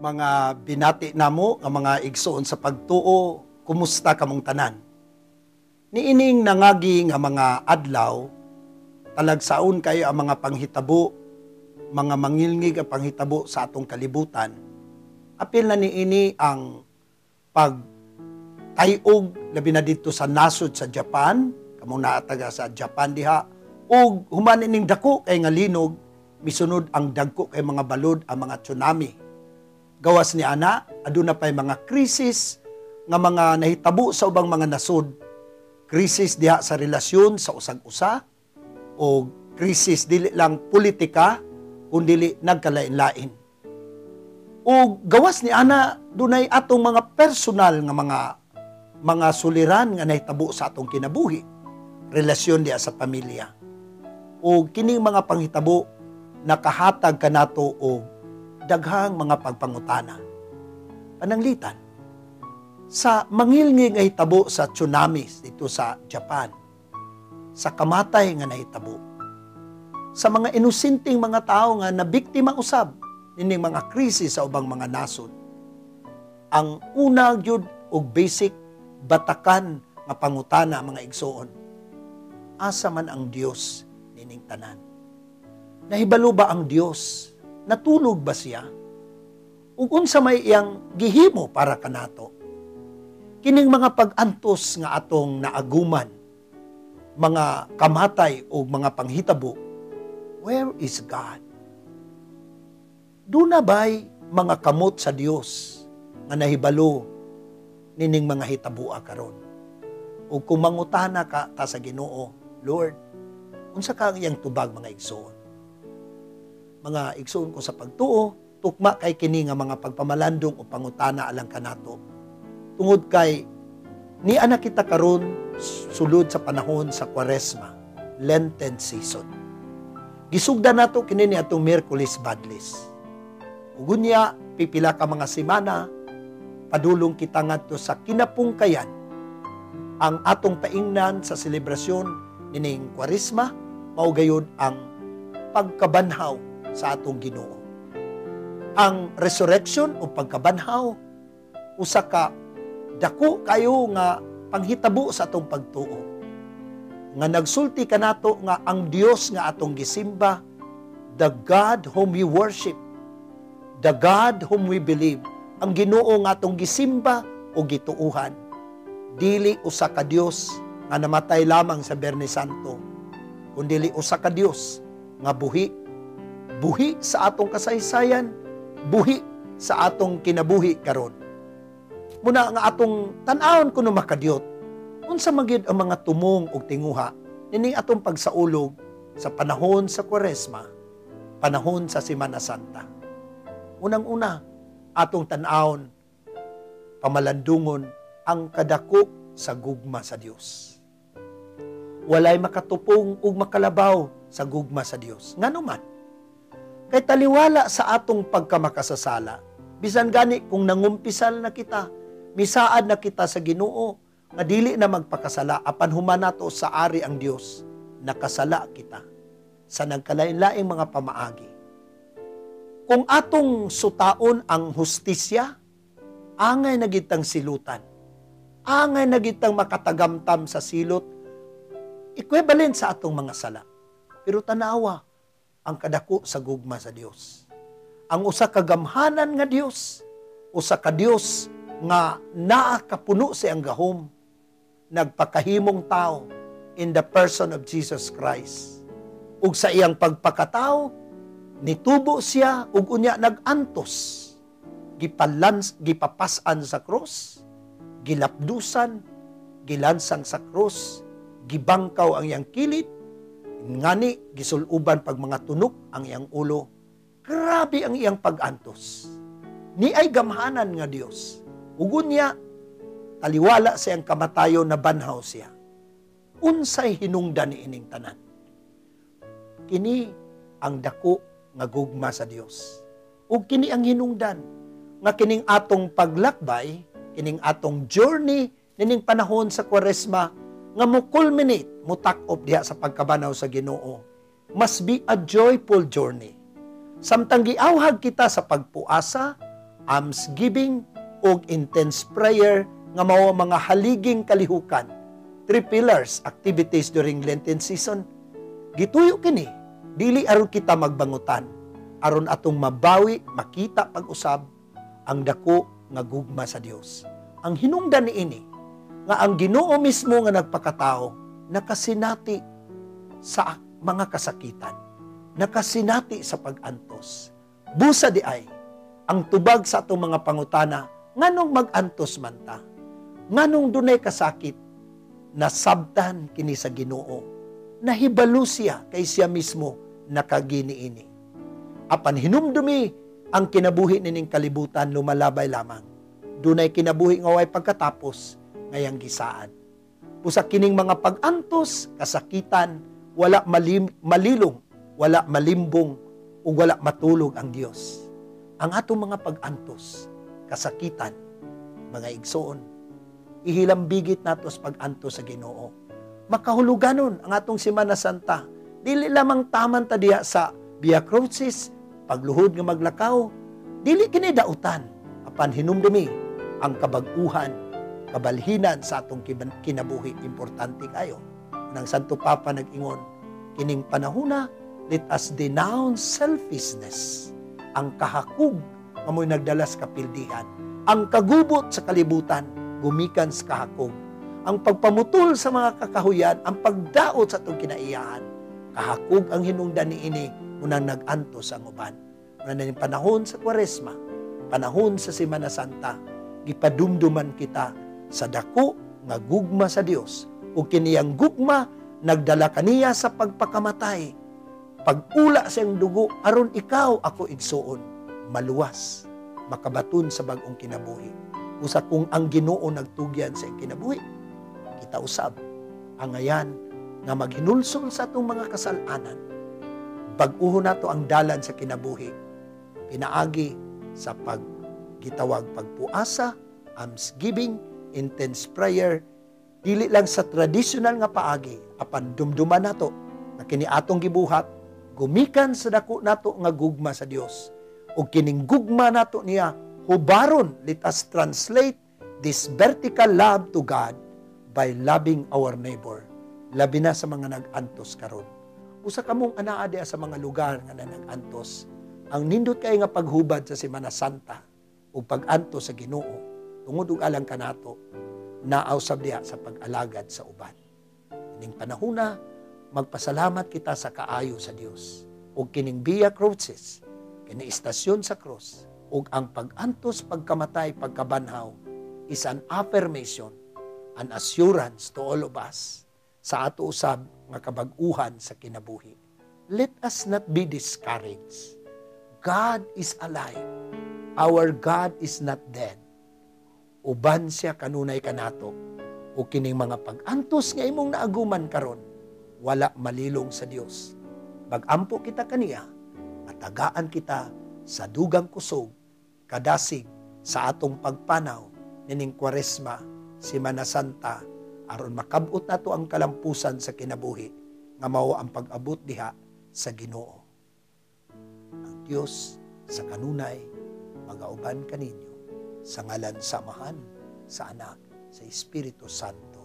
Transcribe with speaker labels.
Speaker 1: mga binati namo nga mga igsoon sa pagtuo, kumusta kamong tanan? Niining nangagi nga mga adlaw, talagsaon kayo ang mga panghitabo, mga mangilngig ang panghitabo sa atong kalibutan. Apil na niini ang pag tayog labi na dito sa nasod sa Japan, kamong naataga sa Japan diha, ug human ining dako kay nga linog, misunod ang dagko kay mga balod ang mga tsunami gawas ni ana aduna pay mga krisis nga mga nahitabo sa ubang mga nasod. Krisis diha sa relasyon sa usag-usa o krisis dili lang politika kundi nagkalain-lain. O gawas ni ana dunay atong mga personal nga mga mga suliran nga nahitabo sa atong kinabuhi relasyon diha sa pamilya. O kining mga panghitabo nakahatag kanato og daghang mga pagpangutana. Pananglitan, sa mangilngi nga hitabo sa tsunamis dito sa Japan, sa kamatay nga nahitabo, sa mga inusinting mga tao nga nabiktima usab nining mga krisis sa ubang mga nasod, ang una gyud og basic batakan nga pangutana mga igsoon, asa man ang Dios nining tanan. Nahibalo ba ang Dios natulog ba siya? Ug unsa may iyang gihimo para kanato? Kining mga pag-antos nga atong naaguman, mga kamatay o mga panghitabo, where is God? Duna ba'y mga kamot sa Dios nga nahibalo nining mga hitabo karon? O kung mangutana ka ta sa Ginoo, Lord, unsa ka iyang tubag mga igsoon? Mga igsoon ko sa pagtuo, tukma kay kini nga mga pagpamalandong o pangutana alang kanato. Tungod kay ni anak kita karon sulod sa panahon sa Kwaresma, Lenten season. Gisugda nato kini ni atong Miyerkules Badlis. Ugunya pipila ka mga semana padulong kita ngadto sa kinapungkayan ang atong paingnan sa selebrasyon nining Kwaresma mao gayud ang pagkabanhaw sa atong Ginoo. Ang resurrection o pagkabanhaw usa ka dako kayo nga panghitabo sa atong pagtuo. Nga nagsulti kanato nga ang Dios nga atong gisimba, the God whom we worship, the God whom we believe, ang Ginoo nga atong gisimba o gituuhan. Dili usa ka Dios nga namatay lamang sa Berni Santo, kundi usa ka Dios nga buhi buhi sa atong kasaysayan, buhi sa atong kinabuhi karon. Muna nga atong tan-awon kuno makadiyot, unsa magid ang mga tumong ug tinguha nining atong pagsaulog sa panahon sa Kwaresma, panahon sa Semana Santa. Unang-una, atong tan-awon pamalandungon ang kadako sa gugma sa Dios. Walay makatupong ug makalabaw sa gugma sa Dios. Nganuman, Kay taliwala sa atong pagkamakasasala. Bisan gani kung nangumpisal na kita, misaad na kita sa Ginoo, nga dili na magpakasala apan humanato sa ari ang Dios, nakasala kita sa nagkalain-laing mga pamaagi. Kung atong sutaon ang hustisya, angay nagitang silutan. Angay nagitang makatagamtam sa silot, equivalent sa atong mga sala. Pero tanawa, ang kadako sa gugma sa Dios. Ang usa ka gamhanan nga Dios, usa ka Dios nga naa kapuno sa ang gahom, nagpakahimong tao in the person of Jesus Christ. Ug sa iyang pagpakatao, nitubo siya ug unya nagantos. Gipalans, gipapasan sa cross, gilapdusan, gilansang sa cross, gibangkaw ang iyang kilid, Ngani, gisuluban pag mga tunok ang iyang ulo. Grabe ang iyang pag-antos. Ni ay gamhanan nga Dios. Ugon niya, taliwala siyang kamatayo na banhaw siya. Unsay hinungdan ni ining tanan. Kini ang dako nga gugma sa Dios. Ug kini ang hinungdan nga kining atong paglakbay, kining atong journey nining panahon sa Kwaresma nga mo culminate, mo takop diha sa pagkabanaw sa Ginoo. Must be a joyful journey. Samtang giawhag kita sa pagpuasa, almsgiving ug intense prayer nga mao ang mga haliging kalihukan. Three pillars activities during Lenten season. Gituyo kini dili aron kita magbangutan aron atong mabawi makita pag-usab ang dako nga gugma sa Dios. Ang hinungdan niini nga ang Ginoo mismo nga nagpakatao nakasinati sa mga kasakitan, nakasinati sa pag-antos. Busa di ay ang tubag sa atong mga pangutana nganong mag-antos man ta? Nganong dunay kasakit? Nasabtan kini sa Ginoo. Nahibalo siya kay siya mismo nakaginiini. Apan hinumdumi ang kinabuhi nining kalibutan lumalabay lamang. Dunay kinabuhi nga way pagkatapos ngayang gisaan busa kining mga pag-antos kasakitan wala malim, malilong wala malimbong ug wala matulog ang Dios ang atong mga pag-antos, kasakitan, mga igsoon, ihilambigit nato sa pag-antos sa Ginoo. Makahuluganon ang atong Semana Santa. Dili lamang taman ta diha sa Via Crucis, pagluhod nga maglakaw, dili kini dautan apan hinumdumi ang kabaguhan, kabalhinan sa atong kinabuhi importante kayo. Nang Santo Papa nag-ingon, kining panahuna, let us denounce selfishness ang kahakog nga mo'y nagdala sa kapildihan. Ang kagubot sa kalibutan, gumikan sa kahakog. Ang pagpamutol sa mga kakahuyan, ang pagdaot sa itong kinaiyahan. Kahakog ang hinungdan ni ini unang nag-anto sa uban. Muna na panahon sa kwaresma, panahon sa Semana Santa, gipadumduman kita sa dako nga gugma sa Dios o kiniyang gugma nagdala kaniya sa pagpakamatay. Pagula sa iyang dugo, aron ikaw ako igsuon, maluwas, makabaton sa bagong kinabuhi. Usa kung ang ginoo nagtugyan sa kinabuhi, kita usab, ang ayan nga maghinulsol sa atong mga kasalanan, baguho nato ang dalan sa kinabuhi, pinaagi sa paggitawag pagpuasa, almsgiving, intense prayer, dili lang sa traditional nga paagi, apan dumduman nato na kini atong gibuhat gumikan sa dako nato nga gugma sa Dios. O kining gugma nato niya hubaron let us translate this vertical love to God by loving our neighbor. Labi na sa mga nag-antos karon. Usa kamong anaa sa mga lugar nga nag-antos. Ang nindot kay nga paghubad sa Semana Santa ug pag-antos sa Ginoo tungod og alang kanato naausab diha sa pag-alagad sa uban. Ining panahuna magpasalamat kita sa kaayo sa Dios. ug kining Via Crucis, kini istasyon sa cross, ug ang pag-antos pagkamatay pagkabanhaw is an affirmation, an assurance to all of us sa ato usab nga kabag-uhan sa kinabuhi. Let us not be discouraged. God is alive. Our God is not dead. Uban siya kanunay kanato. O kining mga pag-antos nga imong naaguman karon wala malilong sa Dios. Bagampo kita kaniya, atagaan kita sa dugang kusog, kadasig sa atong pagpanaw nining Kwaresma, Semana Santa, aron makabot nato ang kalampusan sa kinabuhi nga mao ang pag-abot diha sa Ginoo. Ang Dios sa kanunay magauban kaninyo sa ngalan samahan sa anak sa Espiritu Santo.